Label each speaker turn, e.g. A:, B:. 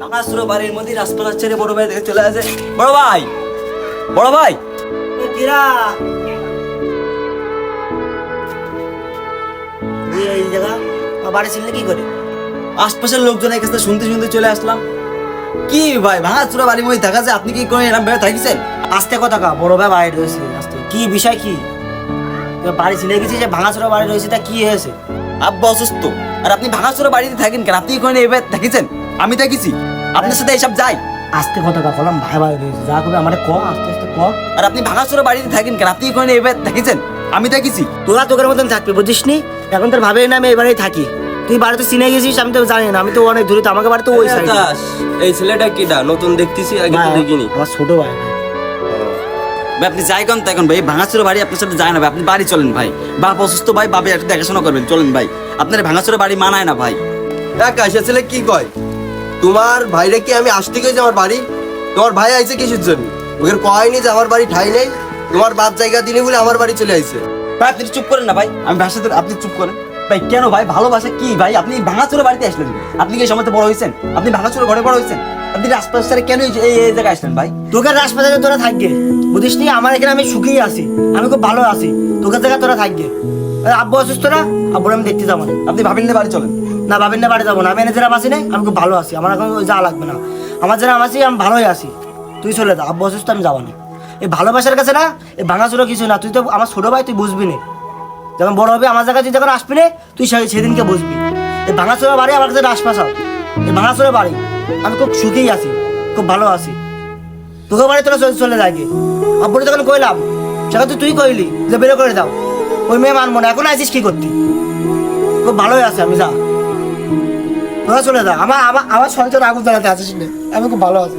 A: ভাঙাচুরো বাড়ির মধ্যে রাজপালা ছেড়ে বড় ভাই দেখে চলে আসে। বড় ভাই! বড় ভাই!
B: কিরা? এই জায়গা? বাড়ি কি করে?
A: আশপাশের লোকজনের কাছে শুনতে শুনতে চলে আসলাম। কি ভাই বাড়ির মধ্যে দেখা যায়? আপনি কি করে এরকম ভাবে থাকিছেন?
B: আস্তে কথা কা বড় ভাই বাইরে রয়েছে আস্তে কি বিষয় কি? বাড়ি ছিলে গেছি যে ভাঙাচোরা বাড়ি রয়েছে তা কি হয়েছে?
A: আব্বা অসুস্থ। আর আপনি ভাঙাচুরো বাড়িতে থাকেন কেন? আপনি কি করে এবার থাকিছেন? আমি দেখেছি। আপনার সাথে এসব যাই।
B: আস্তে কথা কা বললাম ভাই বাড়ি রয়েছে যা করবে আমার ক আস্তে আস্তে ক
A: আর আপনি ভাঙাচুরো বাড়িতে থাকেন কেন? আপনি করে এবার থাকিছেন আমি দেখেছি।
B: তোরা তোকের মতন থাকবি বুঝিস নি এখন তোর ভাবে না আমি এবারেই থাকি। তুই বাড়িতে চিনে গেছিস আমি তো জানি না। আমি তো অনেক দূরে তো আমাকে বাড়ি তো ওই সাইডে
C: এই ছেলেটা কিডা? নতুন দেখতেছি আগে তো দেখিনি।
B: আমার ছোট ভাই।
A: ভাই আপনি যাই কোন তখন ভাই। ভাঙাচুরো বাড়ি আপনার সাথে যায় না ভাই। আপনি বাড়ি চলেন ভাই। বাপ অসুস্থ ভাই। বাবা একটু দেখাশোনা করবেন চলেন ভাই। আপনার ভাঙাচুরো বাড়ি মানায় না ভাই।
C: আকাশ এ ছেলে কি কয়? তোমার ভাইরে কি আমি আসতে গেছি আমার বাড়ি? তোমার ভাই আইছে কিসের জন্য? ওকে কয়নি যে আমার বাড়ি ঠাই নেই তোমার বাপ জায়গা দিনে বলে আমার বাড়ি চলে আইছে।
A: ভাই আপনি চুপ করেন না ভাই আমি ভাষা আপনি চুপ করেন। ভাই কেন ভাই? ভালোবাসা কি ভাই? আপনি ভাঙাচুরো বাড়িতে আসলেন আপনি কি এই সময়তে বড় হয়েছেন? আপনি ভাঙাচুরো ঘরে বড় হয়েছেন? আপনি রাজপাশে কেন এই জায়গায় আসলেন ভাই?
B: তোকে হাসপাতালে তোরা থাকবে। বুঝিস নি আমার এখানে আমি সুখেই আছি। আমি খুব ভালো আছি। তোকে জায়গা তোরা থাকবে। আব্বু অসুস্থ না? আব্বুর আমি দেখতে যাব
A: আপনি ভাবেন না বাড়ি চলেন।
B: না ভাবেন না বাড়ি যাব না। আমি এনে যারা বাসি নাই, আমি খুব ভালো আছি। আমার এখন যা লাগবে না। আমার যারা আছি আমি ভালোই আছি। তুই চলে যা। আব্বু অসুস্থ, আমি যাব না। এই ভালোবাসার কাছে না, এই ভাঙাচুরো কিছু না। তুই তো আমার ছোট ভাই, তুই বুঝবি না। যখন বড় হবে, আমার জায়গায় তুই যখন আসবি না, তুই সেদিনকে বুঝবি। এই ভাঙাচোরা বাড়ি আমার কাছে আশপাশাও এই ভাঙাচোরা বাড়ি। আমি খুব সুখেই আছি। খুব ভালো আছি। তোকে বাড়ি তোরা চলে চলে যাগে আব্বুরে যখন কইলাম, সেখানে তুই তুই কইলি যে বেরো করে দাও। ওই মেয়ে মানবো না। এখন আছিস কি করতি? খুব ভালোই আছে, আমি যা। তোরা চলে যা আমার আমার আমার সংসার আগুন জ্বালাতে আছে না। আমি খুব ভালো আছি।